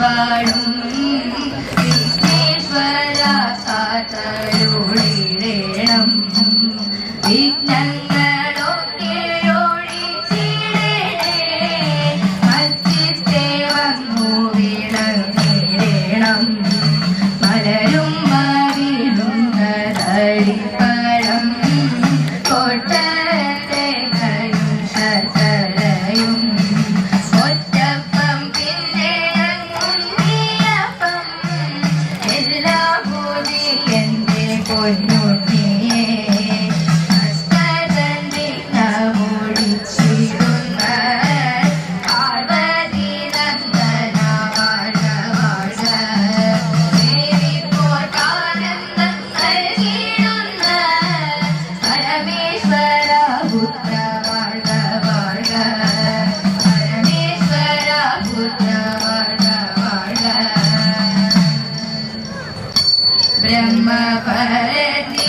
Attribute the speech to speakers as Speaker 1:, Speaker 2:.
Speaker 1: வாழும் then my body